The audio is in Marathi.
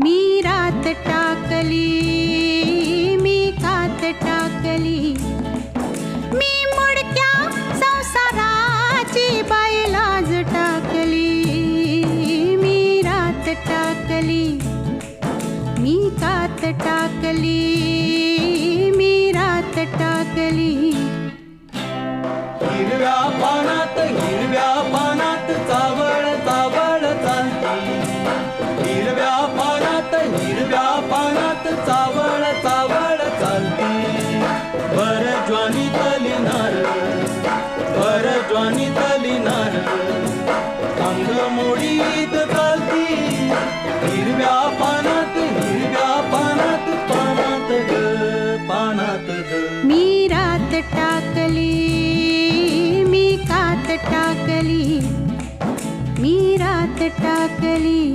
मी रात टाकली मी कात टाकली. मी मुडक्या संसाराची बायलाज टाकली. मी रात टाकली मी कात टाकली मी रात टाकली. हिरव्या पानात अंग चालती. हिरव्या पानात हिरव्या पानात पानात ग पानात ग. मी रात टाकली मी कात टाकली. मी रात टाकली.